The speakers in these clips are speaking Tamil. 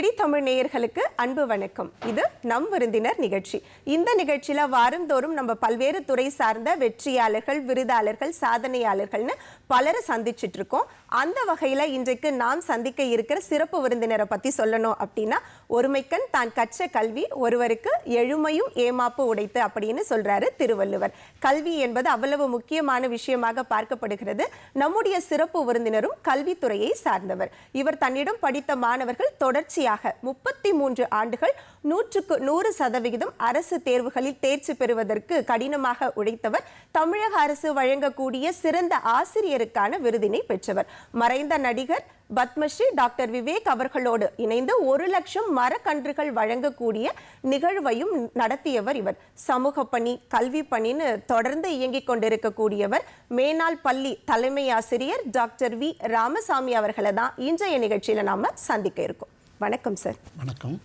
திடி தமிழ் நேயர்களுக்கு அன்பு வணக்கம். இது நம் விருந்தினர் நிகழ்ச்சி. இந்த நிகழ்ச்சியில வாரந்தோறும் நம்ம பல்வேறு துறை சார்ந்த வெற்றியாளர்கள் விருதாளர்கள் சாதனையாளர்கள்னு பலரை சந்திச்சுட்டு இருக்கோம். அந்த வகையில இன்றைக்கு நாம் சந்திக்க இருக்கிற சிறப்பு விருந்தினரை பத்தி சொல்லணும் அப்படின்னா ஒருமைக்கண் தான் கற்ற கல்வி ஒருவருக்கு எழுமையும் ஏமாப்பு உடைத்து அப்படின்னு சொல்றாரு திருவள்ளுவர். கல்வி என்பது அவ்வளவு முக்கியமான விஷயமாக பார்க்கப்படுகிறது. நம்முடைய சிறப்பு விருந்தினரும் கல்வித்துறையை சார்ந்தவர். இவர் தன்னிடம் படித்த மாணவர்கள் தொடர்ச்சியாக முப்பத்தி மூன்று ஆண்டுகள் நூற்றுக்கு நூறு சதவிகிதம் அரசு தேர்வுகளில் தேர்ச்சி பெறுவதற்கு கடினமாக உழைத்தவர். தமிழக அரசு வழங்கக்கூடிய சிறந்த ஆசிரியருக்கான விருதினை பெற்றவர். மறைந்த நடிகர் பத்மஸ்ரீ டாக்டர் விவேக் அவர்களோடு இணைந்து ஒரு லட்சம் மரக்கன்றுகள் வழங்கக்கூடிய நிகழ்வையும் நடத்தியவர் இவர். சமூக பணி கல்வி பணின்னு தொடர்ந்து இயங்கிக் கொண்டிருக்கக்கூடியவர். மேனாள் பள்ளி தலைமை ஆசிரியர் டாக்டர் வி. ராமசாமி அவர்களை தான் இன்றைய நிகழ்ச்சியில நாம சந்திக்க இருக்கோம். வணக்கம் சார் வணக்கம்.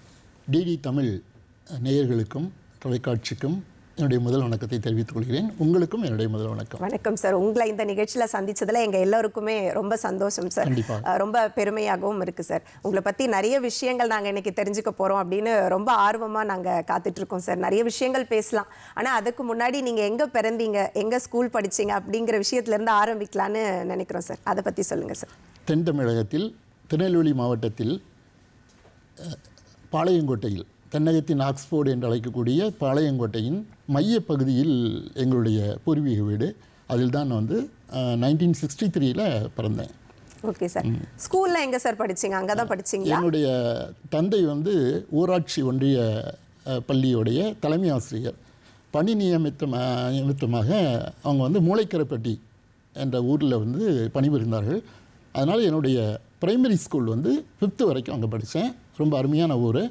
டிடி தமிழ் நேயர்களுக்கும் தொலைக்காட்சிக்கும் என்னுடைய முதல் வணக்கத்தை தெரிவித்துக் கொள்கிறேன். உங்களுக்கும் என்னுடைய முதல் வணக்கம். வணக்கம் சார் உங்களை இந்த நிகழ்ச்சியில சந்திச்சதுல எங்க எல்லாருக்குமே ரொம்ப சந்தோஷம் சார் ரொம்ப பெருமையாகவும் இருக்கு சார் உங்களை பத்தி நிறைய விஷயங்கள் நாங்க இன்னைக்கு தெரிஞ்சுக்க போறோம் அப்படின்னு ரொம்ப ஆர்வமா நாங்க காத்துட்டு இருக்கோம் சார் நிறைய விஷயங்கள் பேசலாம். ஆனா அதுக்கு முன்னாடி நீங்க எங்க பிறந்தீங்க எங்க ஸ்கூல் படிச்சீங்க அப்படிங்கிற விஷயத்துல இருந்து ஆரம்பிக்கலாம்னு நினைக்கிறோம் சார் அதை பத்தி சொல்லுங்க சார் தென் தமிழகத்தில் திருநெல்வேலி மாவட்டத்தில் பாளையங்கோட்டையில் தென்னகத்தின் ஆக்ஸ்போர்டு என்று அழைக்கக்கூடிய பாளையங்கோட்டையின் மையப் பகுதியில் எங்களுடைய பூர்வீக வீடு. அதில் தான் நான் வந்து நைன்டீன் சிக்ஸ்டி த்ரீல பிறந்தேன். Okay sir. ஸ்கூல்ல எங்க சார் படிச்சீங்க? அங்கதான் படிச்சீங்களா? என்னுடைய தந்தை வந்து ஊராட்சி ஒன்றிய பள்ளியுடைய தலைமை ஆசிரியர். பணி நியமித்த நிமித்தமாக அவங்க வந்து மூளைக்கரைப்பட்டி என்ற ஊரில் வந்து பணிபுரிந்தார்கள். அதனால் என்னுடைய பிரைமரி ஸ்கூல் வந்து ஃபிஃப்த்து வரைக்கும் அங்கே படித்தேன் ரொம்ப அருமையான ஊர்.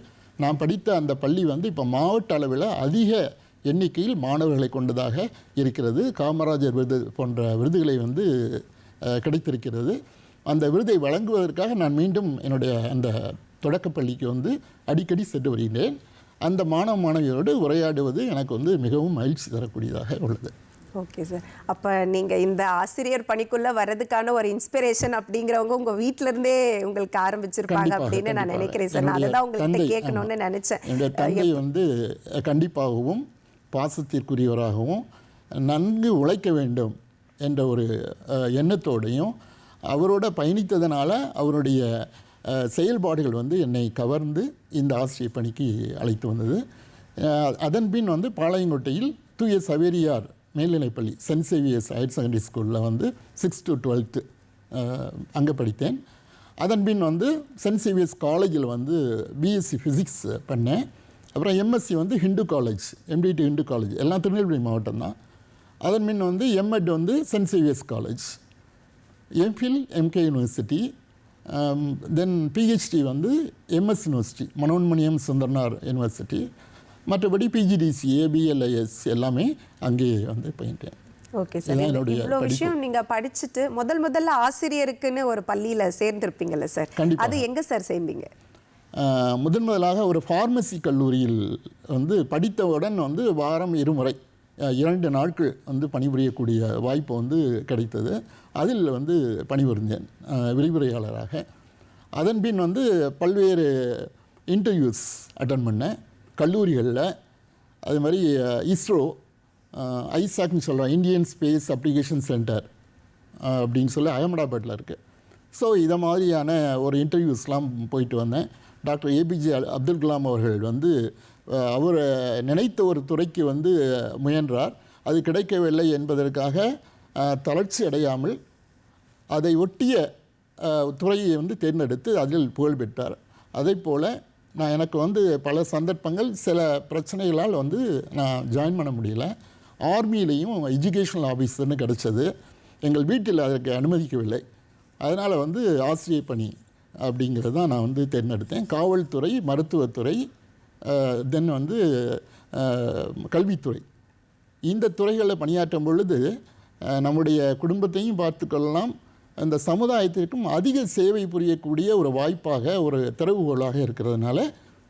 நான் படித்த அந்த பள்ளி வந்து இப்போ மாவட்ட அளவில் அதிக எண்ணிக்கையில் மாணவர்களை கொண்டதாக இருக்கிறது. காமராஜர் விருது போன்ற விருதுகளை வந்து கிடைத்திருக்கிறது. அந்த விருதை வழங்குவதற்காக நான் மீண்டும் என்னுடைய அந்த தொடக்கப்பள்ளிக்கு வந்து அடிக்கடி சென்று வருகின்றேன். அந்த மாணவ மாணவியரோடு உரையாடுவது எனக்கு வந்து மிகவும் மகிழ்ச்சி தரக்கூடியதாக உள்ளது. ஓகே சார் அப்ப நீங்க இந்த ஆசிரியர் பணிக்குள்ள வர்றதுக்கான ஒரு இன்ஸ்பிரேஷன் அப்படிங்கிறவங்க உங்க வீட்ல இருந்தே உங்களுக்கு ஆரம்பிச்சிருப்பாங்க அப்படின்னு நான். நினைக்கிறேன் சார் நான் அதுதான் உங்கள்கிட்ட கேட்கணும்னு. நினைச்சேன் என்னுடைய தந்தை வந்து கண்டிப்பாகவும் பாசத்திற்குரியவராகவும் நன்கு உழைக்க வேண்டும் என்ற ஒரு எண்ணத்தோடையும் அவரோட பயணித்ததனால அவருடைய செயல்பாடுகள் வந்து என்னை கவர்ந்து இந்த ஆசிரியர் பணிக்கு அழைத்து வந்தது அதன் பின் வந்து பாளையங்கோட்டையில் தூய சவேரியார் மேல்நிலைப்பள்ளி சென்ட் சேவியர்ஸ் ஹையர் செகண்டரி ஸ்கூலில் வந்து சிக்ஸ் டு டுவெல்த்து அங்கே படித்தேன். அதன் பின் வந்து சென்ட் சேவியர்ஸ் காலேஜில் வந்து பிஎஸ்சி ஃபிசிக்ஸ் பண்ணேன். அப்புறம் எம்எஸ்சி வந்து Hindu college M D T Hindu college எல்லாம் திருநெல்வேலி மாவட்டம் தான். அதன் பின் வந்து எம்எட் வந்து saint Xavier's college M Phil M K university தென் பிஹெச்டி வந்து M S university Manonmaniam Sundaranar university மற்றபடி P G D C A B L I S எல்லாமே அங்கே வந்து பயின்றேன். Okay sir. இவ்வளோ. விஷயம் நீங்க படிச்சுட்டு முதல் முதல்ல ஆசிரியருக்குன்னு ஒரு பள்ளியில சேர்ந்திருப்பீங்கல்ல சார். அது எங்க சார் சேர்ந்தீங்க? முதன் முதலாக ஒரு ஃபார்மசி கல்லூரியில் வந்து படித்தவுடன் வந்து வாரம் இருமுறை இரண்டு நாட்கள் வந்து பணிபுரியக்கூடிய வாய்ப்பு வந்து கிடைத்தது. அதில் வந்து பணிபுரிந்தேன் விரிவுரையாளராக. அதன் பின் வந்து பல்வேறு இன்டர்வியூஸ் அட்டன் பண்ணேன். கல்லூரிகளில் அது மாதிரி இஸ்ரோ ஐசாக்னு சொல்கிறோம் இந்தியன் ஸ்பேஸ் அப்ளிகேஷன் சென்டர் அப்படின்னு சொல்லி அகமதாபாத்தில் இருக்குது ஸோ இதை மாதிரியான ஒரு இன்டர்வியூஸ்லாம் போயிட்டு வந்தேன். டாக்டர் ஏபிஜே அப்துல் கலாம் அவர்கள் வந்து அவர் நினைத்த ஒரு துறைக்கு வந்து முயன்றார். அது கிடைக்கவில்லை என்பதற்காக தளர்ச்சி அடையாமல் அதை ஒட்டிய துறையை வந்து தேர்ந்தெடுத்து அதில் புகழ் பெற்றார் அதே போல் நான் எனக்கு வந்து பல சந்தர்ப்பங்கள் சில பிரச்சனைகளால் வந்து நான் ஜாயின் பண்ண முடியல. ஆர்மியிலையும் எஜுகேஷனல் ஆஃபீஸர்னு கிடச்சது. எங்கள் வீட்டில் அதற்கு அனுமதிக்கவில்லை. அதனால் வந்து ஆசிரியர் பணி அப்படிங்கிறது தான் நான் வந்து தேர்ந்தெடுத்தேன். காவல்துறை மருத்துவத்துறை தென் வந்து கல்வித்துறை. இந்த துறைகளில் பணியாற்றும் பொழுது நம்முடைய குடும்பத்தையும் பார்த்துக்கொள்ளலாம். அந்த சமுதாயத்திற்கும் அதிக சேவை புரியக்கூடிய ஒரு வாய்ப்பாக ஒரு திறவுகோலாக இருக்கிறதுனால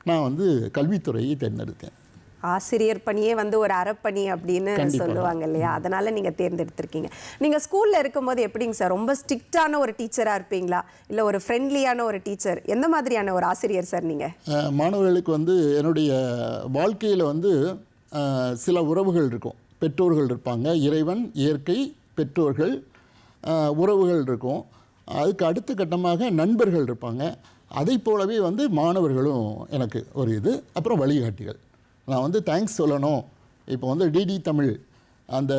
நான் வந்து கல்வித்துறையை தேர்ந்தெடுத்தேன். ஆசிரியர் பணியே வந்து ஒரு அறப்பணி அப்படின்னு. சொல்லுவாங்க இல்லையா? அதனால நீங்க தேர்ந்தெடுத்திருக்கீங்க. நீங்க ஸ்கூல்ல இருக்கும்போது எப்படிங்க சார்? ரொம்ப ஸ்ட்ரிக்டான ஒரு டீச்சரா இருப்பீங்களா? இல்ல ஒரு ஃப்ரெண்ட்லியான ஒரு டீச்சர் எந்த மாதிரியான ஒரு ஆசிரியர் சார் நீங்க? அஹ், மாணவர்களுக்கு வந்து என்னுடைய வாழ்க்கையில் வந்து சில உறவுகள் இருக்கும். பெற்றோர்கள் இருப்பாங்க. இறைவன் இயற்கை பெற்றோர்கள் உறவுகள் இருக்கும். அதுக்கு அடுத்த கட்டமாக நண்பர்கள் இருப்பாங்க. அதை போலவே வந்து மாணவர்களும் எனக்கு ஒரு இது. அப்புறம் வழிகாட்டிகள். நான் வந்து தேங்க்ஸ் சொல்லணும். இப்போ வந்து டிடி தமிழ் அந்த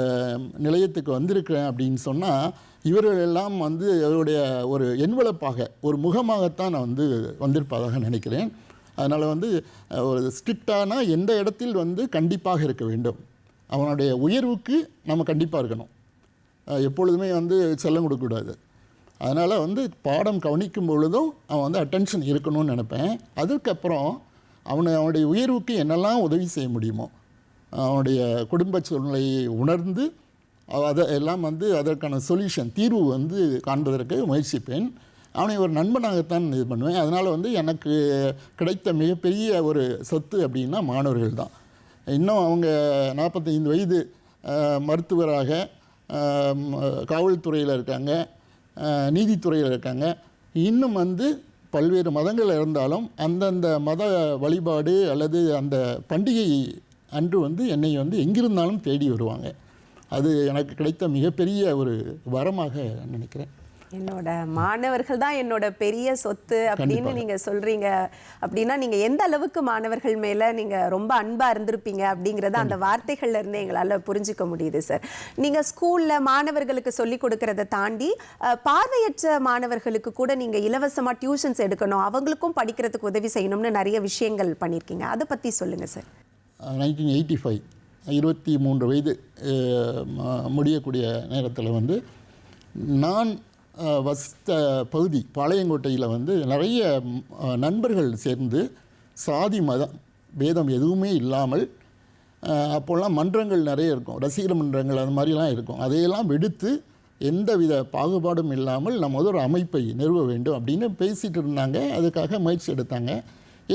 நிலையத்துக்கு வந்திருக்கிறேன் அப்படின்னு சொன்னால் இவர்கள் எல்லாம் வந்து அவருடைய ஒரு என்வலப்பாக ஒரு முகமாகத்தான் நான் வந்து வந்திருப்பதாக நினைக்கிறேன். அதனால் வந்து ஒரு ஸ்ட்ரிக்டான எந்த இடத்தில் வந்து கண்டிப்பாக இருக்க வேண்டும். அவனுடைய உயர்வுக்கு நம்ம கண்டிப்பாக இருக்கணும். எப்பொழுதுமே வந்து செல்லம் கொடுக்கக்கூடாது. அதனால் வந்து பாடம் கவனிக்கும் பொழுதும் அவன் வந்து அட்டென்ஷன் இருக்கணும்னு நினைப்பேன். அதுக்கப்புறம் அவனை அவனுடைய உயர்வுக்கு என்னெல்லாம் உதவி செய்ய முடியுமோ அவனுடைய குடும்ப சூழ்நிலையை உணர்ந்து அதை எல்லாம் வந்து அதற்கான சொல்யூஷன் தீர்வு வந்து காண்பதற்கு முயற்சிப்பேன். அவனை ஒரு நண்பனாகத்தான் இது பண்ணுவேன். அதனால் வந்து எனக்கு கிடைத்த மிகப்பெரிய ஒரு சொத்து அப்படின்னா மாணவர்கள் தான் இன்னும் அவங்க நாற்பத்தைந்து வயது மருத்துவராக காவல்துறையில் இருக்காங்க நீதித்துறையில் இருக்காங்க. இன்னும் வந்து பல்வேறு மதங்கள் இருந்தாலும் அந்தந்த மத வழிபாடு அல்லது அந்த பண்டிகை அன்று வந்து என்னை வந்து எங்கிருந்தாலும் தேடி வருவாங்க. அது எனக்கு கிடைத்த மிகப்பெரிய ஒரு வரமாக நினைக்கிறேன். என்னோட மாணவர்கள் தான் என்னோட பெரிய சொத்து அப்படின்னு. நீங்க சொல்றீங்க. அப்படின்னா நீங்க எந்த அளவுக்கு மாணவர்கள் மேல நீங்க ரொம்ப அன்பா இருந்திருப்பீங்க அப்படிங்கறத அந்த வார்த்தைகள்ல இருந்து எங்களால புரிஞ்சுக்க முடியுது சார் நீங்க ஸ்கூல்ல மாணவர்களுக்கு சொல்லி கொடுக்கறத தாண்டி பார்வையற்ற மாணவர்களுக்கு கூட நீங்க இலவசமா டியூஷன்ஸ் எடுக்கணும். அவங்களுக்கும் படிக்கிறதுக்கு உதவி செய்யணும்னு நிறைய விஷயங்கள் பண்ணியிருக்கீங்க அதை பத்தி சொல்லுங்க சார் நைன்டீன் எயிட்டி ஃபைவ் இருபத்தி மூன்று வயது முடியக்கூடிய நேரத்தில் வந்து நான் வசித்த பகுதி பாளையங்கோட்டையில் வந்து நிறைய நண்பர்கள் சேர்ந்து சாதி மதம் வேதம் எதுவுமே இல்லாமல் அப்போல்லாம் மன்றங்கள் நிறைய இருக்கும். ரசிகர் மன்றங்கள் அது மாதிரிலாம் இருக்கும். அதையெல்லாம் விடுத்து எந்தவித பாகுபாடும் இல்லாமல் நம்ம ஒரு அமைப்பை நிறுவ வேண்டும் அப்படின்னு பேசிகிட்டு இருந்தாங்க. அதுக்காக முயற்சி எடுத்தாங்க.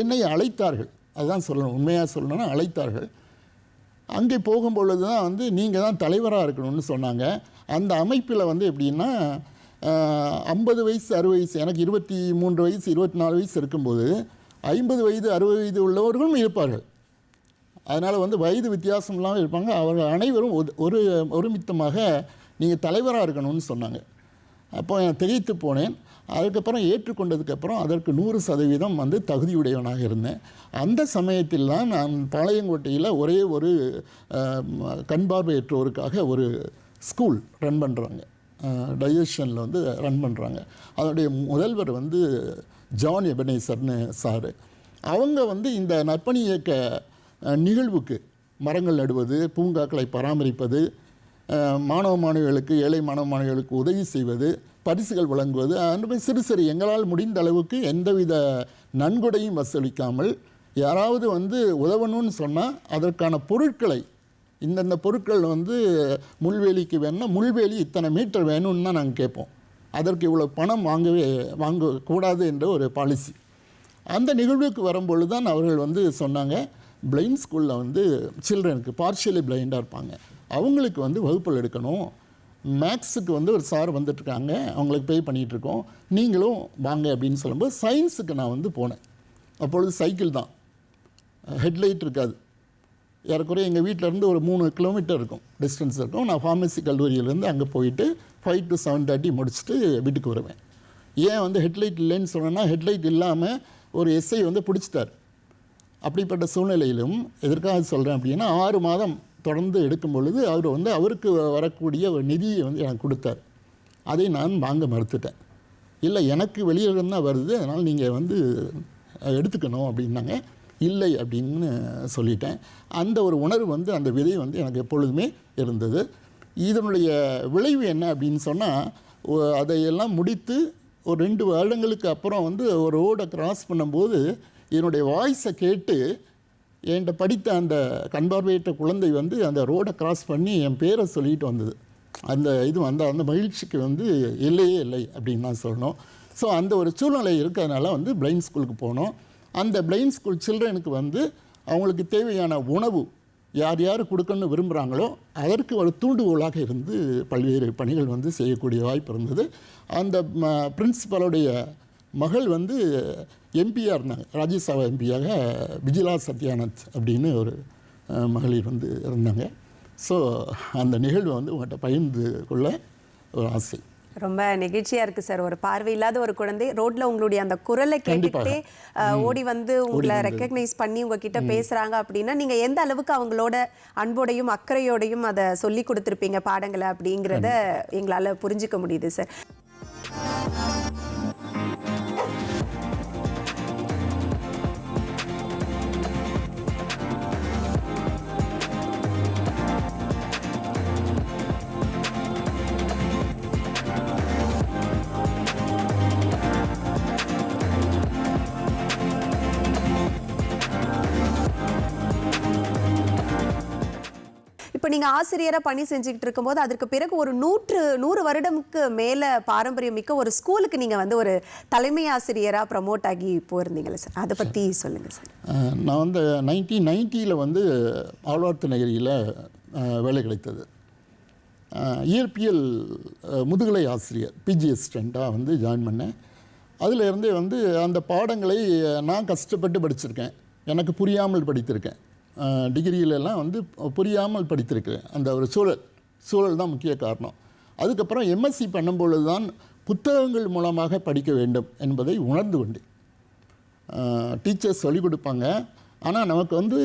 என்னை அழைத்தார்கள். அதுதான் சொல்லணும். உண்மையாக சொல்லணும்னா அழைத்தார்கள். அங்கே போகும்பொழுது தான் வந்து நீங்கள் தான் தலைவராக இருக்கணும்னு சொன்னாங்க. அந்த அமைப்பில் வந்து எப்படின்னா ஐம்பது வயசு அறுபது வயசு எனக்கு இருபத்தி மூன்று வயசு இருபத்தி நாலு வயசு இருக்கும்போது ஐம்பது வயது அறுபது வயது உள்ளவர்களும் இருப்பார்கள். அதனால் வந்து வயது வித்தியாசம் இல்லாமல் இருப்பாங்க. அவர்கள் அனைவரும் ஒரு ஒருமித்தமாக நீங்கள் தலைவராக இருக்கணும்னு சொன்னாங்க. அப்போ நான் திகைத்து போனேன். அதுக்கப்புறம் ஏற்றுக்கொண்டதுக்கப்புறம் அதற்கு நூறு சதவீதம் வந்து தகுதியுடையவனாக இருந்தேன். அந்த சமயத்தில் தான் நான் பாளையங்கோட்டையில் ஒரே ஒரு கண்பார்வையற்றோருக்காக ஒரு ஸ்கூல் ரன் பண்ணுறாங்க டைஜஷனில் வந்து ரன் பண்ணுறாங்க அதனுடைய முதல்வர் வந்து ஜான் எபனேசர்னு சாரு. அவங்க வந்து இந்த நற்பணி இயக்க நிகழ்வுக்கு மரங்கள் நடுவது பூங்காக்களை பராமரிப்பது மாணவ மாணவிகளுக்கு ஏழை மாணவ மாணவிகளுக்கு உதவி செய்வது பரிசுகள் வழங்குவது அந்த மாதிரி சிறு சிறு எங்களால் முடிந்த அளவுக்கு எந்தவித நன்கொடையும் வசூலிக்காமல் யாராவது வந்து உதவணும்னு சொன்னால் அதற்கான பொருட்களை இந்தந்த பொருட்கள் வந்து முள்வேலிக்கு வேணும்னா முள்வேலி இத்தனை மீட்டர் வேணும்னு தான் நாங்கள் கேட்போம். அதற்கு இவ்வளோ பணம் வாங்கவே வாங்கக்கூடாது என்ற ஒரு பாலிசி. அந்த நிகழ்வுக்கு வரும்பொழுது தான் அவர்கள் வந்து சொன்னாங்க பிளைண்ட் ஸ்கூலில் வந்து சில்ட்ரனுக்கு பார்ஷியலி பிளைண்டாக இருப்பாங்க. அவங்களுக்கு வந்து வகுப்பில் எடுக்கணும். மேக்ஸுக்கு வந்து ஒரு சார் வந்துட்டுருக்காங்க. அவங்களுக்கு பே பண்ணிகிட்ருக்கோம் நீங்களும் வாங்க அப்படின்னு சொல்லும்போது சயின்ஸுக்கு நான் வந்து போனேன். அப்பொழுது சைக்கிள் தான். ஹெட்லைட் இருக்காது. ஏறக்குறைய எங்கள் வீட்டிலேருந்து ஒரு மூணு கிலோமீட்டர் இருக்கும். டிஸ்டன்ஸ் இருக்கும். நான் ஃபார்மசி கல்லூரியிலேருந்து அங்கே போயிட்டு ஃபைவ் டு செவன் தேர்ட்டி முடிச்சுட்டு வீட்டுக்கு வருவேன். ஏன் வந்து ஹெட்லைட் இல்லைன்னு சொன்னேன்னா ஹெட்லைட் இல்லாமல் ஒரு எஸ்ஐ வந்து பிடிச்சிட்டார். அப்படிப்பட்ட சூழ்நிலையிலும் எதற்காக சொல்கிறேன் அப்படின்னா ஆறு மாதம் தொடர்ந்து எடுக்கும் பொழுது அவர் வந்து அவருக்கு வரக்கூடிய ஒரு நிதியை வந்து எனக்கு கொடுத்தார். அதை நான் வாங்க மறுத்துட்டேன். இல்லை எனக்கு வெளியிலிருந்து தான் வருது. அதனால் நீங்கள் வந்து எடுத்துக்கணும் அப்படின்னாங்க. இல்லை அப்படின்னு சொல்லிட்டேன். அந்த ஒரு உணர்வு வந்து அந்த விதை வந்து எனக்கு எப்பொழுதுமே இருந்தது. இதனுடைய விளைவு என்ன அப்படின்னு சொன்னால் அதையெல்லாம் முடித்து ஒரு ரெண்டு வருடங்களுக்கு அப்புறம் வந்து ஒரு ரோடை கிராஸ் பண்ணும்போது என்னுடைய வாய்ஸை கேட்டு என்கிட்ட படித்த அந்த கண்பார்வையற்ற குழந்தை வந்து அந்த ரோடை கிராஸ் பண்ணி என் பேரை சொல்லிட்டு வந்தது. அந்த இது வந்து அந்த மகிழ்ச்சிக்கு வந்து இல்லையே இல்லை அப்படின்னு நான் சொல்லணும். ஸோ அந்த ஒரு சூழ்நிலை இருக்கிறதுனால வந்து பிளைண்ட் ஸ்கூலுக்கு போனோம். அந்த பிளைண்ட் ஸ்கூல் சில்ட்ரனுக்கு வந்து அவங்களுக்கு தேவையான உணவு யார் யார் கொடுக்கணும்னு விரும்புகிறாங்களோ அதற்கு ஒரு தூண்டுகோலாக இருந்து பல்வேறு பணிகள் வந்து செய்யக்கூடிய வாய்ப்பு இருந்தது. அந்த பிரின்ஸிபலுடைய மகள் வந்து எம்பியாக இருந்தாங்க. ராஜ்யசபா எம்பியாக விஜிலா சத்யானந்த் அப்படின்னு ஒரு மகளிர் வந்து இருந்தாங்க. ஸோ அந்த நிகழ்வை வந்து உங்கள்கிட்ட பகிர்ந்து கொள்ள ஒரு ஆசை. ரொம்ப நெகிழ்ச்சியா இருக்கு சார் ஒரு பார்வை இல்லாத ஒரு குழந்தை ரோட்ல உங்களுடைய அந்த குரலை கேட்டுக்கிட்டே ஓடி வந்து உங்களை ரெக்கக்னைஸ் பண்ணி உங்ககிட்ட பேசுறாங்க அப்படின்னா நீங்க எந்த அளவுக்கு அவங்களோட அன்போடையும் அக்கறையோடையும் அதை சொல்லி கொடுத்துருப்பீங்க பாடங்களை அப்படிங்கிறத எங்களால புரிஞ்சுக்க முடியுது சார் நீங்கள் ஆசிரியராக பணி செஞ்சுக்கிட்டு இருக்கும்போது அதற்கு பிறகு ஒரு நூற்று நூறு வருடமுக்கு மேலே பாரம்பரியம் மிக்க ஒரு ஸ்கூலுக்கு நீங்கள் வந்து ஒரு தலைமை ஆசிரியராக ப்ரமோட் ஆகி போயிருந்தீங்களே சார். அதை பற்றி சொல்லுங்கள் சார். நான் வந்து நைன்டீன் நைன்ட்டியில் வந்து ஆழ்வார்த்து நகரியில் வேலை கிடைத்தது. இயற்பியல் முதுகலை ஆசிரியர் பிஜி அசிஸ்டண்ட்டாக வந்து ஜாயின் பண்ணேன். அதிலிருந்தே வந்து அந்த பாடங்களை நான் கஷ்டப்பட்டு படிச்சிருக்கேன். எனக்கு புரியாமல் படித்திருக்கேன். டிகிரியிலலாம் டிகிரியிலெல்லாம் வந்து புரியாமல் படித்திருக்கிறேன். அந்த ஒரு சூழல். சூழல் தான் முக்கிய காரணம். அதுக்கப்புறம் எம்எஸ்சி பண்ணும்பொழுது தான் புத்தகங்கள் மூலமாக படிக்க வேண்டும் என்பதை உணர்ந்து கொண்டேன். டீச்சர்ஸ் சொல்லிக் கொடுப்பாங்க. ஆனால் நமக்கு வந்து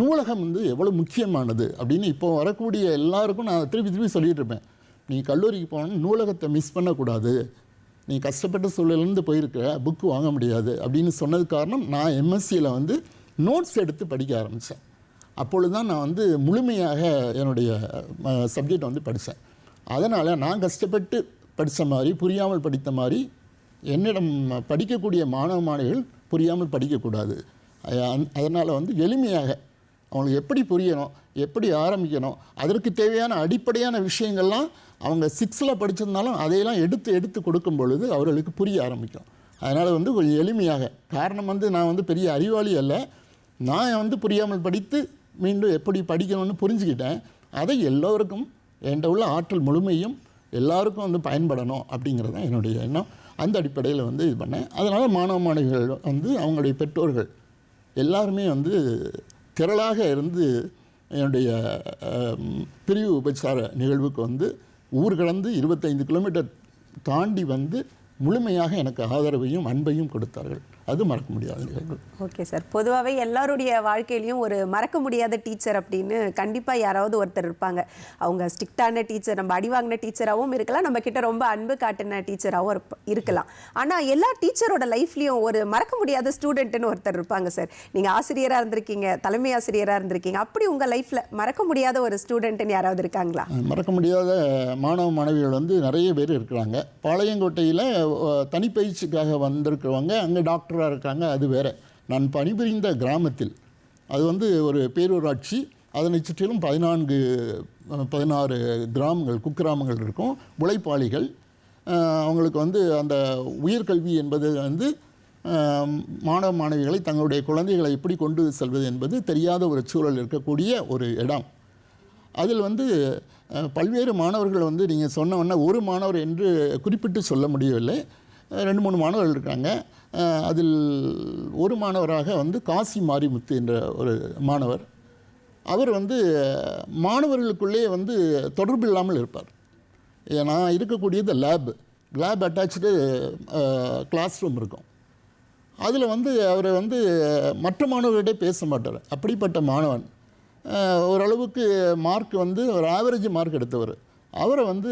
நூலகம் வந்து எவ்வளோ முக்கியமானது அப்படின்னு இப்போ வரக்கூடிய எல்லாருக்கும் நான் திருப்பி திருப்பி சொல்லிகிட்டு இருப்பேன். நீ கல்லூரிக்கு போகணும் நூலகத்தை மிஸ் பண்ணக்கூடாது. நீ கஷ்டப்பட்ட சூழலேருந்து போயிருக்க புக்கு வாங்க முடியாது அப்படின்னு சொன்னது காரணம் நான் எம்எஸ்சியில் வந்து நோட்ஸ் எடுத்து படிக்க ஆரம்பித்தேன் அப்பொழுது தான் நான் வந்து முழுமையாக என்னுடைய சப்ஜெக்ட் வந்து படித்தேன் அதனால் நான் கஷ்டப்பட்டு படித்த மாதிரி புரியாமல் படித்த மாதிரி என்னிடம் படிக்கக்கூடிய மாணவ மாணவிகள் புரியாமல் படிக்கக்கூடாது. அதனால் வந்து எளிமையாக அவங்களுக்கு எப்படி புரியணும் எப்படி ஆரம்பிக்கணும் அதற்கு தேவையான அடிப்படையான விஷயங்கள்லாம் அவங்க சிக்ஸில் படிச்சிருந்தாலும் அதையெல்லாம் எடுத்து எடுத்து கொடுக்கும் பொழுது அவர்களுக்கு புரிய ஆரம்பிக்கும். அதனால் வந்து கொஞ்சம் எளிமையாக காரணம் வந்து நான் வந்து பெரிய அறிவாளி அல்ல. நான் வந்து புரியாமல் படித்து மீண்டும் எப்படி படிக்கணும்னு புரிஞ்சுக்கிட்டேன். அதை எல்லோருக்கும் என்கிட்ட உள்ள ஆற்றல் முழுமையும் எல்லாருக்கும் வந்து பயன்படணும் அப்படிங்கிறது தான் என்னுடைய எண்ணம். அந்த அடிப்படையில் வந்து இது பண்ணேன். அதனால் மாணவ மாணவிகள் வந்து அவங்களுடைய பெற்றோர்கள் எல்லாருமே வந்து திரளாக இருந்து என்னுடைய பிரிவு உபச்சார நிகழ்வுக்கு வந்து ஊர் கடந்து இருபத்தைந்து கிலோமீட்டர் தாண்டி வந்து முழுமையாக எனக்கு ஆதரவையும் அன்பையும் கொடுத்தார்கள். அது மறக்க முடியாத. நிகழ்வு ஓகே சார். பொதுவாகவே எல்லாருடைய வாழ்க்கையிலையும் ஒரு மறக்க முடியாத டீச்சர் அப்படின்னு கண்டிப்பாக யாராவது ஒருத்தர் இருப்பாங்க. அவங்க ஸ்ட்ரிக்டான டீச்சர் நம்ம அடி வாங்கின டீச்சராகவும் இருக்கலாம். நம்ம கிட்ட ரொம்ப அன்பு காட்டின டீச்சராகவும் இருக்கலாம். ஆனால் எல்லா டீச்சரோட லைஃப்லையும் ஒரு மறக்க முடியாத ஸ்டூடெண்ட்னு ஒருத்தர் இருப்பாங்க சார். நீங்கள் ஆசிரியராக இருந்திருக்கீங்க தலைமை ஆசிரியராக இருந்திருக்கீங்க. அப்படி உங்கள் லைஃப்பில் மறக்க முடியாத ஒரு ஸ்டூடெண்ட்னு யாராவது இருக்காங்களா? மறக்க முடியாத மாணவ மாணவிகள் வந்து நிறைய பேர் இருக்கிறாங்க. பாளையங்கோட்டையில் தனிப்பயிற்சிக்காக வந்திருக்கிறவங்க அங்கே டாக்டராக இருக்காங்க அது வேறு. நான் பணிபுரிந்த கிராமத்தில் அது வந்து ஒரு பேரூராட்சி அதனை சுற்றிலும் பதினான்கு பதினாறு கிராமங்கள் குக்கிராமங்கள் இருக்கும். உழைப்பாளிகள் அவங்களுக்கு வந்து அந்த உயர்கல்வி என்பது வந்து மாணவ மாணவிகளை தங்களுடைய குழந்தைகளை எப்படி கொண்டு செல்வது என்பது தெரியாத ஒரு சூழல் இருக்கக்கூடிய ஒரு இடம். அதில் வந்து பல்வேறு மாணவர்கள் வந்து நீங்கள் சொன்ன ஒரு மாணவர் என்று குறிப்பிட்டு சொல்ல முடியவில்லை. ரெண்டு மூணு மாணவர்கள் இருக்காங்க. அதில் ஒரு மாணவராக வந்து காசி மாரிமுத்து என்ற ஒரு மாணவர். அவர் வந்து மாணவர்களுக்குள்ளேயே மாணவர்களுக்குள்ளே வந்து தொடர்பு இல்லாமல் இருப்பார். ஏன்னா இருக்கக்கூடியது lab lab attach class room இருக்கும். அதில் வந்து அவர் வந்து மற்ற மாணவர்களிடையே பேச மாட்டார். அப்படிப்பட்ட மாணவன். ஓரளவுக்கு மார்க் வந்து ஒரு ஆவரேஜ் மார்க் எடுத்தவர். அவரை வந்து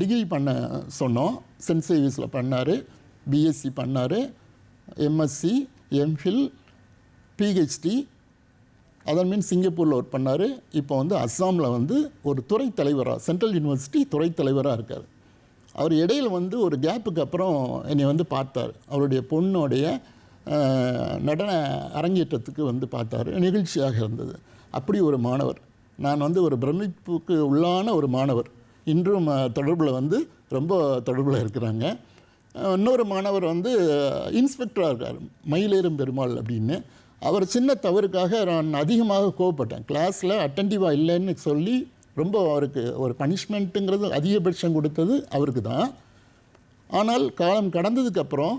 டிகிரி பண்ண சொன்னோம். சென்ட் சேவிஸில் பண்ணார். பிஎஸ்சி பண்ணார். எம்எஸ்சி எம்ஃபில் பிஹெச்டி அதன் மீன் சிங்கப்பூரில் ஒர்க் பண்ணார். இப்போ வந்து அஸ்ஸாமில் வந்து ஒரு துறை தலைவராக சென்ட்ரல் யூனிவர்சிட்டி துறை தலைவராக இருக்கார். அவர் இடையில வந்து ஒரு கேப்புக்கு அப்புறம் என்னை வந்து பார்த்தார். அவருடைய பொண்ணுடைய நடன அரங்கேற்றத்துக்கு வந்து பார்த்தார். நிகழ்ச்சியாக இருந்தது. அப்படி ஒரு மாணவர். நான் வந்து ஒரு பிரமிப்புக்கு உள்ளான ஒரு மாணவர். இன்றும் தொடர்பில் வந்து ரொம்ப தொடர்பில் இருக்கிறாங்க. இன்னொரு மாணவர் வந்து இன்ஸ்பெக்டராக இருக்கார். மயிலேறும் பெருமாள் அப்படின்னு. அவர் சின்ன தவறுக்காக நான் அதிகமாக கோவப்பட்டேன். கிளாஸில் அட்டன்டிவாக இல்லைன்னு சொல்லி ரொம்ப அவருக்கு ஒரு பனிஷ்மெண்ட்டுங்கிறது அதிகபட்சம் கொடுத்தது அவருக்கு தான். ஆனால் காலம் கடந்ததுக்கப்புறம்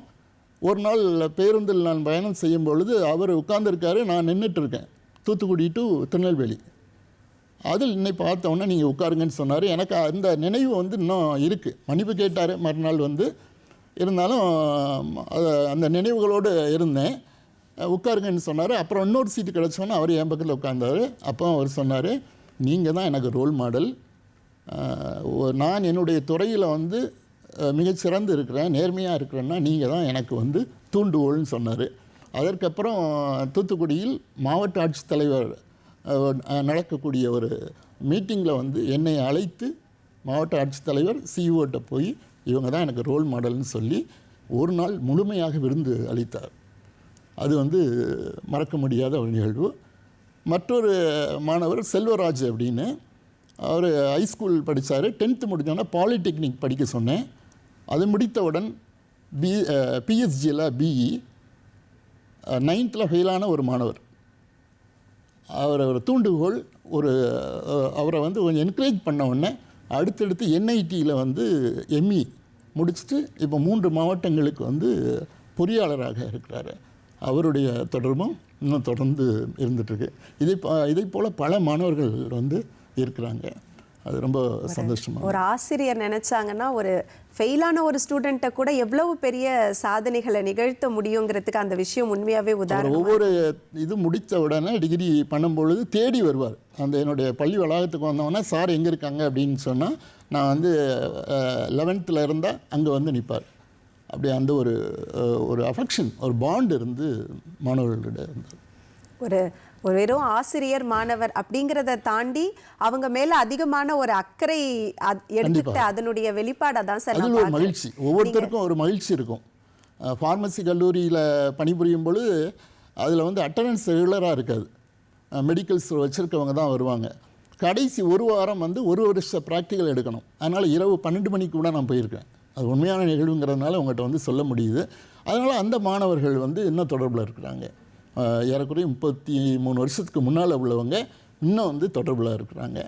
ஒரு நாள் பேருந்தில் நான் பயணம் செய்யும் பொழுது அவர் உட்கார்ந்துருக்காரு நான் நின்றுட்டு இருக்கேன் தூத்துக்குடி டு திருநெல்வேலி. அதில் இன்னை பார்த்தோன்னே நீங்கள் உட்காருங்கன்னு சொன்னார். எனக்கு அந்த நினைவு வந்து இன்னும் இருக்குது மன்னிப்பு கேட்டார். மறுநாள் வந்து இருந்தாலும் அது அந்த நினைவுகளோடு இருந்தேன். உட்காருங்கன்னு சொன்னார். அப்புறம் இன்னொரு சீட்டு கிடச்சோன்னே அவர் என் பக்கத்தில் உட்காந்தார் அப்போ அவர் சொன்னார் நீங்கள் தான் எனக்கு ரோல் மாடல் நான் என்னுடைய துறையில் வந்து மிகச்சிறந்து இருக்கிறேன் நேர்மையாக இருக்கிறேன்னா நீங்கள் தான் எனக்கு வந்து தூண்டுகோல்னு சொன்னார். அதற்கப்புறம் தூத்துக்குடியில் மாவட்ட ஆட்சித்தலைவர் நடக்கக்கூடிய ஒரு மீட்டிங்கில் வந்து என்னை அழைத்து மாவட்ட ஆட்சித்தலைவர் சிஇஓட்ட போய் இவங்க தான் எனக்கு ரோல் மாடல்னு சொல்லி ஒரு நாள் முழுமையாக விருந்து அளித்தார். அது வந்து மறக்க முடியாத ஒரு நிகழ்வு. மற்றொரு மாணவர் செல்வராஜ் அப்படின்னு. அவர் ஹைஸ்கூல் படித்தார் டென்த்து முடிஞ்சோன்னா பாலிடெக்னிக் படிக்க சொன்னேன். அது முடித்தவுடன் பி பிஎஸ்ஜியில் பிஇ நைன்த்தில் ஃபெயிலான ஒரு மாணவர். அவரை ஒரு தூண்டுகோல் ஒரு அவரை வந்து கொஞ்சம் என்கரேஜ் பண்ண உடனே அடுத்தடுத்து என்ஐடியில் வந்து எம்இ முடிச்சுட்டு இப்போ மூன்று மாவட்டங்களுக்கு வந்து பொறியாளராக இருக்கிறாரு. அவருடைய தொடர்பும் இன்னும் தொடர்ந்து இருந்துகிட்ருக்கு இதை ப- இதை போல் பல மாணவர்கள் வந்து இருக்கிறாங்க. அது ரொம்ப சந்தோஷமாக ஒரு ஆசிரியர் நினைச்சாங்கன்னா ஒரு ஃபெயிலான ஒரு ஸ்டூடெண்ட்டை கூட எவ்வளவு பெரிய சாதனைகளை நிகழ்த்த முடியுங்கிறதுக்கு அந்த விஷயம் உண்மையாவே அவர் உதாரணம் ஒவ்வொரு இது முடித்த உடனே டிகிரி பண்ணும்பொழுது தேடி வருவார். அந்த என்னுடைய பள்ளி வளாகத்துக்கு வந்தவொடனே சார் எங்கே இருக்காங்க? அப்படின்னு சொன்னால் நான் வந்து லெவன்த்தில் இருந்தால் அங்கே வந்து நிற்பார் அப்படி அந்த ஒரு ஒரு அஃபெக்ஷன் ஒரு பாண்ட் இருந்து மாணவர்களிடம் இருந்தது. ஒரு ஒரு வெறும் ஆசிரியர் மாணவர் அப்படிங்கிறத தாண்டி அவங்க மேல அதிகமான ஒரு அக்கறை அத்- எடுத்துக்கிட்ட அதனுடைய வெளிப்பாடா தான் சார் அதில் ஒரு. மகிழ்ச்சி. ஒவ்வொருத்தருக்கும் ஒரு மகிழ்ச்சி இருக்கும். ஃபார்மசி கல்லூரியில் பணிபுரியும் பொழுது அதில் வந்து அட்டண்டன்ஸ் ரெகுலராக இருக்காது. மெடிக்கல்ஸ் வச்சுருக்கவங்க தான் வருவாங்க. கடைசி ஒரு வாரம் வந்து ஒரு வருஷ ப்ராக்டிக்கல் எடுக்கணும். அதனால் இரவு பன்னெண்டு மணிக்கு கூட நான் போயிருக்கேன். அது உண்மையான நிகழ்வுங்கிறதுனால உங்கள்கிட்ட வந்து சொல்ல முடியுது. அதனால் அந்த மாணவர்கள் வந்து இன்னும் தொடர்பில் இருக்கிறாங்க? ஏறக்குறைய முப்பத்தி மூணு வருஷத்துக்கு முன்னால் உள்ளவங்க இன்னும் வந்து தொடர்பில் இருக்கிறாங்க.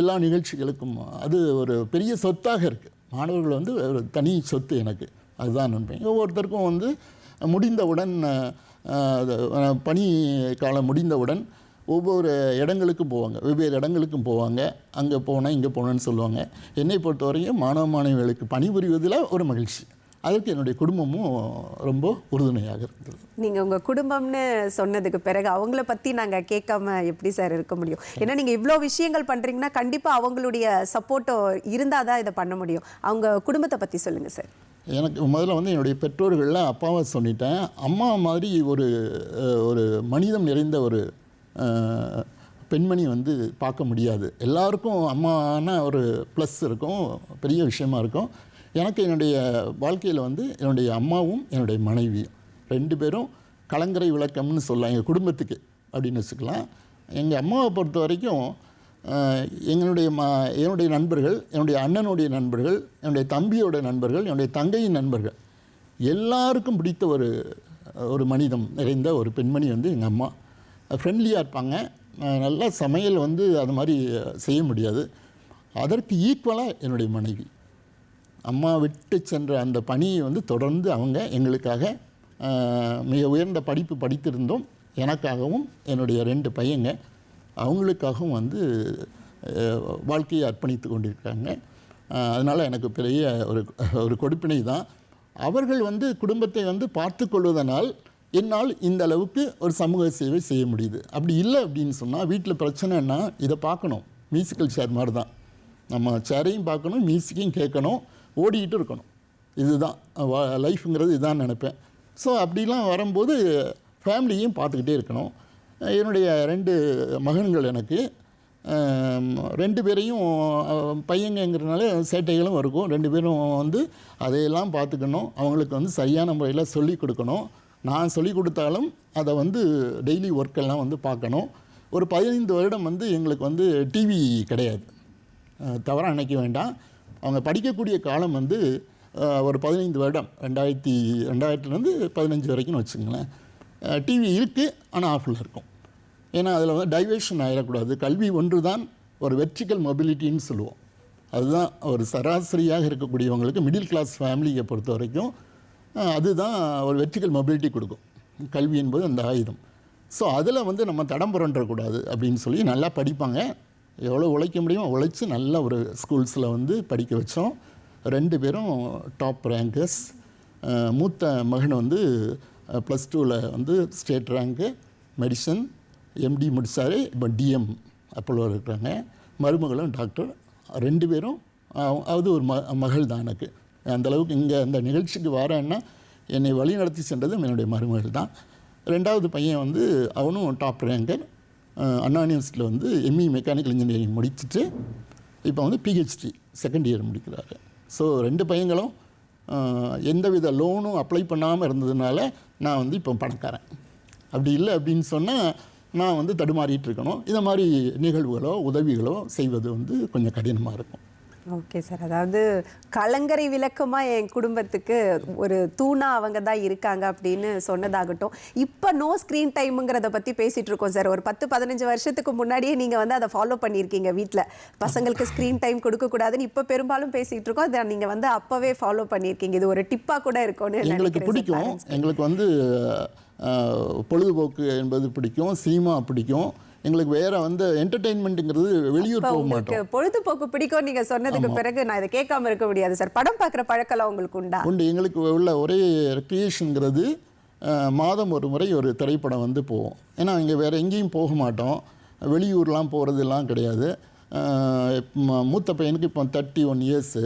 எல்லா நிகழ்ச்சிகளுக்கும் அது ஒரு பெரிய சொத்தாக இருக்குது மாணவர்கள் வந்து ஒரு தனி சொத்து எனக்கு. அதுதான் நினைப்பேன் ஒவ்வொருத்தருக்கும் வந்து முடிந்தவுடன் அது, பணி காலம் முடிந்தவுடன் ஒவ்வொரு இடங்களுக்கும் போவாங்க. வெவ்வேறு இடங்களுக்கும் போவாங்க. அங்கே போனால் இங்கே போனேன்னு சொல்லுவாங்க. என்னை பொறுத்தவரையும் மாணவ மாணவிகளுக்கு பணிபுரிவதில் ஒரு மகிழ்ச்சி. அதற்கு என்னுடைய குடும்பமும் ரொம்ப உறுதுணையாக இருந்தது. நீங்க உங்க குடும்பம்னு சொன்னதுக்கு பிறகு அவங்கள பத்தி நாங்க கேட்காம எப்படி சார் இருக்க முடியும்? ஏன்னா நீங்க இவ்வளோ விஷயங்கள் பண்றீங்கன்னா கண்டிப்பா அவங்களுடைய சப்போர்ட்டோ இருந்தாதான் இதை பண்ண முடியும். அவங்க குடும்பத்தை பத்தி சொல்லுங்க சார். எனக்கு முதல்ல வந்து என்னுடைய பெற்றோர்கள்லாம் அப்பாவை சொல்லிட்டேன். அம்மா மாதிரி ஒரு ஒரு மனிதம் நிறைந்த ஒரு பெண்மணி வந்து பார்க்க முடியாது. எல்லாருக்கும் அம்மான ஒரு ப்ளஸ் இருக்கும் பெரிய விஷயமா இருக்கும். எனக்கு என்னுடைய வாழ்க்கையில் வந்து என்னுடைய அம்மாவும் என்னுடைய மனைவியும் ரெண்டு பேரும் கலங்கரை விளக்கம்னு சொல்லலாம் எங்கள் குடும்பத்துக்கு அப்படின்னு வச்சுக்கலாம். எங்கள் அம்மாவை பொறுத்த வரைக்கும் எங்களுடைய ம என்னுடைய நண்பர்கள் என்னுடைய அண்ணனுடைய நண்பர்கள் என்னுடைய தம்பியோட நண்பர்கள் என்னுடைய தங்கையின் நண்பர்கள் எல்லாருக்கும் பிடித்த ஒரு ஒரு மனிதம் நிறைந்த ஒரு பெண்மணி வந்து எங்கள் அம்மா. ஃப்ரெண்ட்லியாக இருப்பாங்க. நல்லா சமையல் வந்து அது மாதிரி செய்ய முடியாது. அதற்கு ஈக்குவலாக என்னுடைய மனைவி. அம்மா விட்டு சென்ற அந்த பணியை வந்து தொடர்ந்து அவங்க எங்களுக்காக மிக உயர்ந்த படிப்பு படித்திருந்தோம். எனக்காகவும் என்னுடைய ரெண்டு பையங்க அவங்களுக்காகவும் வந்து வாழ்க்கையை அர்ப்பணித்து கொண்டிருக்காங்க. அதனால் எனக்கு பெரிய ஒரு ஒரு கொடுப்பினை தான். அவர்கள் வந்து குடும்பத்தை வந்து பார்த்து கொள்வதனால் என்னால் இந்த அளவுக்கு ஒரு சமூக சேவை செய்ய முடியுது. அப்படி இல்லை அப்படின்னு சொன்னால் வீட்டில் பிரச்சனைன்னா இதை பார்க்கணும். மியூசிக்கல் சேர் மாதிரி தான். நம்ம சேரையும் பார்க்கணும் மியூசிக்கையும் கேட்கணும். ஓடிக்கிட்டு இருக்கணும். இதுதான் லைஃப்ங்கிறது இதுதான் நினைப்பேன். ஸோ அப்படிலாம் வரும்போது ஃபேமிலியும் பார்த்துக்கிட்டே இருக்கணும். என்னுடைய ரெண்டு மகன்கள் எனக்கு. ரெண்டு பேரையும் அஹ், பையங்கங்கிறதுனால சேட்டைகளும் இருக்கும். ரெண்டு பேரும் வந்து அதையெல்லாம் பார்த்துக்கணும். அவங்களுக்கு வந்து சரியான முறையில் சொல்லிக் கொடுக்கணும். நான் சொல்லிக் கொடுத்தாலும் அதை வந்து டெய்லி ஒர்க்கெல்லாம் வந்து பார்க்கணும். ஒரு பதினைந்து வருடம் வந்து எங்களுக்கு வந்து டிவி கிடையாது. தவறாக நினைக்க வேண்டாம். அவங்க படிக்கக்கூடிய காலம் வந்து ஒரு பதினைந்து வருடம். ரெண்டாயிரத்தி ரெண்டாயிரத்துலேருந்து பதினஞ்சு வரைக்கும்னு வச்சுங்களேன் டிவி இருக்குது ஆனால் ஆஃபில் இருக்கும். ஏன்னா அதில் வந்து டைவர்ஷன் ஆகிடக்கூடாது கல்வி ஒன்று தான் ஒரு வெர்டிக்கல் மொபிலிட்டின்னு சொல்லுவோம். அதுதான் ஒரு சராசரியாக இருக்கக்கூடியவங்களுக்கு மிடில் கிளாஸ் ஃபேமிலியை பொறுத்த வரைக்கும் அதுதான் ஒரு வெர்டிக்கல் மொபிலிட்டி கொடுக்கும். கல்வி என்பது அந்த ஆயுதம். ஸோ அதில் வந்து நம்ம தடம் புரண்டக்கூடாது அப்படின்னு சொல்லி நல்லா படிப்பாங்க. எவ்வளோ உழைக்க முடியுமோ உழைச்சி நல்ல ஒரு ஸ்கூல்ஸில் வந்து படிக்க வச்சோம். ரெண்டு பேரும் டாப் ரேங்கர்ஸ் மூத்த மகன் வந்து ப்ளஸ் டூவில் வந்து ஸ்டேட் ரேங்க்கு மெடிசன் எம்டி முடிச்சாரு. இப்போ டிஎம் அப்போலோ இருக்கிறாங்க. மருமகளும் டாக்டர் ரெண்டு பேரும் அது ஒரு ம மகள் தான் எனக்கு. அந்தளவுக்கு இங்கே அந்த நிகழ்ச்சிக்கு வரேன்னா என்னை வழி நடத்தி சென்றதும் என்னுடைய மருமகள் தான். ரெண்டாவது பையன் வந்து அவனும் டாப் ரேங்கர் அண்ணா யூனிவர்சிட்டியில் வந்து எம்இ மெக்கானிக்கல் இன்ஜினியரிங் முடிச்சுட்டு இப்போ வந்து P H D second year முடிக்கிறாரு. ஸோ ரெண்டு பையங்களும் எந்தவித லோனும் அப்ளை பண்ணாமல் இருந்ததுனால நான் வந்து இப்போ பணக்காரன். அப்படி இல்லை அப்படின்னு சொன்னால் நான் வந்து தடுமாறிட்டு இருக்கணும். இந்த மாதிரி நிகழ்வுகளோ உதவிகளோ செய்வது வந்து கொஞ்சம் கடினமாக இருக்கும். Okay sir. அதாவது கலங்கரை விளக்கமா என் குடும்பத்துக்கு ஒரு தூணா அவங்க தான் இருக்காங்க அப்படின்னு சொன்னதாகட்டும். இப்போ நோ ஸ்க்ரீன் டைமுங்கிறத பத்தி பேசிட்டு இருக்கோம் சார். ஒரு பத்து பதினஞ்சு வருஷத்துக்கு முன்னாடியே நீங்க வந்து அதை ஃபாலோ பண்ணியிருக்கீங்க வீட்டில் பசங்களுக்கு ஸ்க்ரீன் டைம் கொடுக்கக்கூடாதுன்னு இப்போ பெரும்பாலும் பேசிட்டு இருக்கோம். அதை நீங்க வந்து அப்பவே ஃபாலோ பண்ணியிருக்கீங்க. இது ஒரு டிப்பா கூட இருக்கும்னு எங்களுக்கு பிடிக்கும். எங்களுக்கு வந்து பொழுதுபோக்கு என்பது பிடிக்கும். சினிமா பிடிக்கும். எங்களுக்கு வேற வந்து என்டர்டெயின்மெண்ட்டுங்கிறது வெளியூர் போக மாட்டோம். பொழுதுபோக்கு பிடிக்கும் நீங்க சொன்னதுக்கு பிறகு நான் இதை கேட்காம இருக்க முடியாது சார். படம் பார்க்குற பழக்கலாம் உங்களுக்கு உண்டா? உண்டு. எங்களுக்கு உள்ள ஒரே ரெக்ரியேஷனுங்கிறது மாதம் ஒரு முறை ஒரு திரைப்படம் வந்து போவோம். ஏன்னா இங்கே வேறு எங்கேயும் போக மாட்டோம். வெளியூர்லாம் போகிறதெல்லாம் கிடையாது. மூத்த பையனுக்கு இப்போ தேர்ட்டி ஒன் இயர்ஸு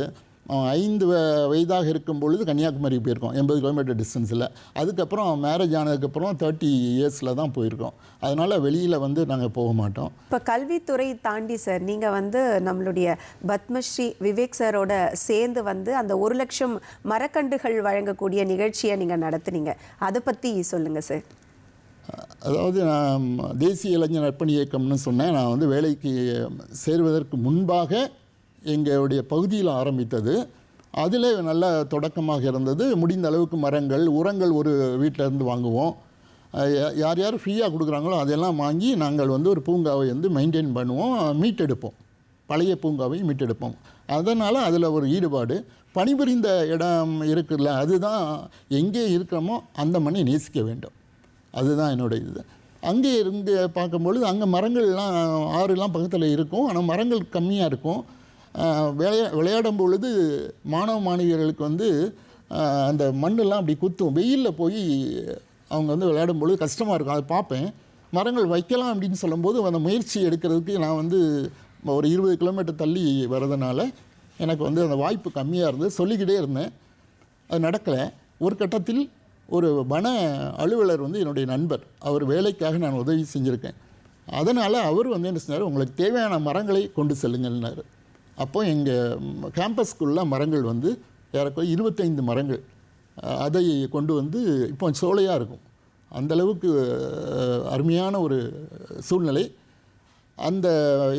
ஐந்து வயதாக இருக்கும் பொழுது கன்னியாகுமரி போயிருக்கோம் எண்பது கிலோமீட்டர் டிஸ்டன்ஸில் அதுக்கப்புறம் மேரேஜ் ஆனதுக்கப்புறம் தேர்ட்டி இயர்ஸில் தான் போயிருக்கோம் அதனால் வெளியில் வந்து நாங்கள் போக மாட்டோம். இப்போ கல்வித்துறை தாண்டி சார் நீங்கள் வந்து நம்மளுடைய பத்மஸ்ரீ விவேக் சாரோட சேர்ந்து வந்து அந்த ஒரு லட்சம் மரக்கன்றுகள் வழங்கக்கூடிய நிகழ்ச்சியை நீங்கள் நடத்துனீங்க. அதை பற்றி சொல்லுங்கள் சார். அதாவது நான் தேசிய இளைஞர் நற்பணி இயக்கம்னு சொன்னேன். நான் வந்து வேலைக்கு சேருவதற்கு முன்பாக எங்களுடைய பகுதியில் ஆரம்பித்தது. அதில் நல்ல தொடக்கமாக இருந்தது. முடிந்த அளவுக்கு மரங்கள் உரங்கள் ஒரு வீட்டில் இருந்து வாங்குவோம் யா- யார் யார் ஃப்ரீயாக கொடுக்குறாங்களோ அதெல்லாம் வாங்கி நாங்கள் வந்து ஒரு பூங்காவை வந்து மெயின்டைன் பண்ணுவோம். மீட்டெடுப்போம். பழைய பூங்காவை மீட்டெடுப்போம். அதனால் அதில் ஒரு ஈடுபாடு. பணிபுரிந்த இடம் இருக்குல்ல அதுதான் எங்கே இருக்கிறோமோ அந்த மண்ணை நேசிக்க வேண்டும். அதுதான் என்னுடைய இது. அங்கே இருந்து பார்க்கும்பொழுது அங்கே மரங்கள்லாம் ஆறுலாம் பக்கத்தில் இருக்கும். ஆனால் மரங்கள் கம்மியாக இருக்கும். விளையா விளையாடும் பொழுது மாணவ மாணவியர்களுக்கு வந்து அந்த மண்ணெல்லாம் அப்படி குத்தும். வெயிலில் போய் அவங்க வந்து விளையாடும் பொழுது கஷ்டமாக இருக்கும். அதை பார்ப்பேன். மரங்கள் வைக்கலாம் அப்படின்னு சொல்லும்போது அந்த முயற்சி எடுக்கிறதுக்கு நான் வந்து ஒரு இருபது கிலோமீட்டர் தள்ளி வர்றதுனால எனக்கு வந்து அந்த வாய்ப்பு கம்மியாக இருந்தது. சொல்லிக்கிட்டே இருந்தேன். அது நடக்கலை. ஒரு கட்டத்தில் ஒரு வன அலுவலர் வந்து என்னுடைய நண்பர். அவர் வேலைக்காக நான் உதவி செஞ்சுருக்கேன். அதனால் அவர் வந்து என்ன சொன்னார் உங்களுக்கு தேவையான மரங்களை கொண்டு செல்லுங்கள்னாரு. அப்போ எங்கள் கேம்பஸ்க்குள்ள மரங்கள் வந்து ஏறக்குறைய இருபத்தைந்து மரங்கள் அதை கொண்டு வந்து இப்போ சோலையாக இருக்கும். அந்தளவுக்கு அருமையான ஒரு சூழ்நிலை. அந்த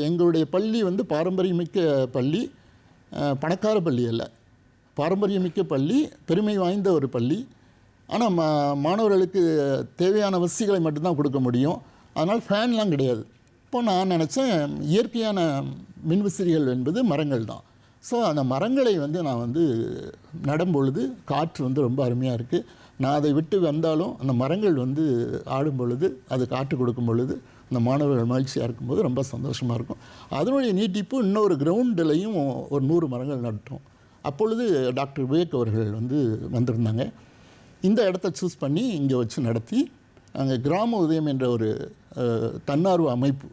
எங்களுடைய பள்ளி வந்து பாரம்பரியமிக்க பள்ளி பணக்கார பள்ளி அல்ல. பாரம்பரியமிக்க பள்ளி பெருமை வாய்ந்த ஒரு பள்ளி. ஆனால் மா மாணவர்களுக்கு தேவையான வசதிகளை மட்டும்தான் கொடுக்க முடியும். அதனால் ஃபேன்லாம் கிடையாது. இப்போ நான் நினச்சேன் இயற்கையான மின்விசிறிகள் என்பது மரங்கள் தான். ஸோ அந்த மரங்களை வந்து நான் வந்து நடும்பொழுது காற்று வந்து ரொம்ப அருமையாக இருக்குது நான் அதை விட்டு வந்தாலும் அந்த மரங்கள் வந்து ஆடும் பொழுது அது காற்று கொடுக்கும் பொழுது அந்த மாணவர்கள் மகிழ்ச்சியாக இருக்கும்போது ரொம்ப சந்தோஷமாக இருக்கும். அதனுடைய நீட்டிப்பு இன்னொரு கிரவுண்டுலையும் ஒரு நூறு மரங்கள் நட்டோம். அப்பொழுது டாக்டர் விவேக் அவர்கள் வந்து வந்திருந்தாங்க. இந்த இடத்த சூஸ் பண்ணி இங்கே வச்சு நடத்தி அங்கே கிராம உதயம் என்ற ஒரு தன்னார்வ அமைப்பு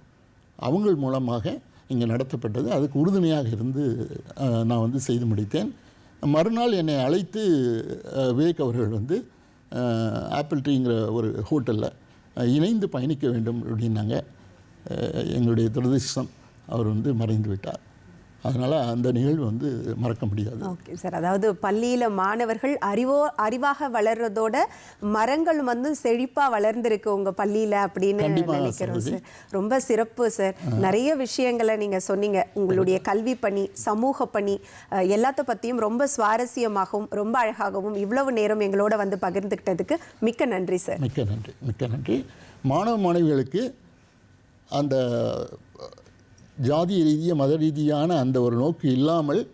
அவங்கள் மூலமாக இங்கே நடத்தப்பட்டது. அதுக்கு உறுதுணையாக இருந்து நான் வந்து செய்து முடித்தேன். மறுநாள் என்னை அழைத்து விவேக் அவர்கள் வந்து ஆப்பிள் ட்ரீங்கிற ஒரு ஹோட்டலில் இணைந்து பயணிக்க வேண்டும் அப்படின்னாங்க. எங்களுடைய துரதிர்ஷ்டம். அவர் வந்து மறைந்து விட்டார். அதனால் அந்த நிகழ்வு வந்து மறக்க முடியாது. Okay sir. அதாவது பள்ளியில மாணவர்கள் அறிவோ அறிவாக வளர்றதோட மரங்கள் வந்து செழிப்பா வளர்ந்திருக்கு உங்க பள்ளியில அப்படின்னு நினைக்கிறோம். சார். ரொம்ப சிறப்பு சார். நிறைய விஷயங்களை நீங்க சொன்னீங்க. உங்களுடைய கல்வி பணி சமூக பணி எல்லாத்த பத்தியும் ரொம்ப சுவாரஸ்யமாகவும் ரொம்ப அழகாகவும் இவ்வளவு நேரம் எங்களோட வந்து பகிர்ந்துக்கிட்டதுக்கு மிக்க நன்றி சார். மிக்க நன்றி மிக்க நன்றி. மாணவ மாணவிகளுக்கு அந்த ஜாதி ரீதிய மத ரீதியான அந்த ஒரு நோக்கு இல்லாமல்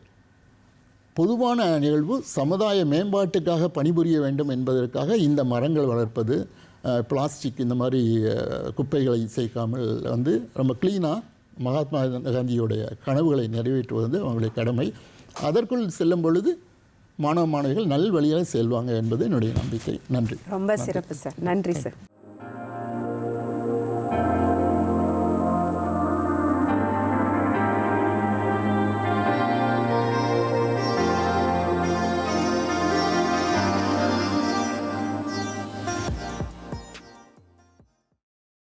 பொதுவான நிகழ்வு சமுதாய மேம்பாட்டுக்காக பணிபுரிய வேண்டும் என்பதற்காக இந்த மரங்கள் வளர்ப்பது பிளாஸ்டிக் இந்த மாதிரி குப்பைகளை சேர்க்காமல் வந்து ரொம்ப க்ளீனாக மகாத்மா காந்தியுடைய கனவுகளை நிறைவேற்றுவது வந்து அவங்களுடைய கடமை. அதற்குள் செல்லும் பொழுது மாணவ மாணவிகள் நல் வழியாக செல்வாங்க என்பது என்னுடைய நம்பிக்கை. நன்றி. ரொம்ப சிறப்பு சார். நன்றி சார்.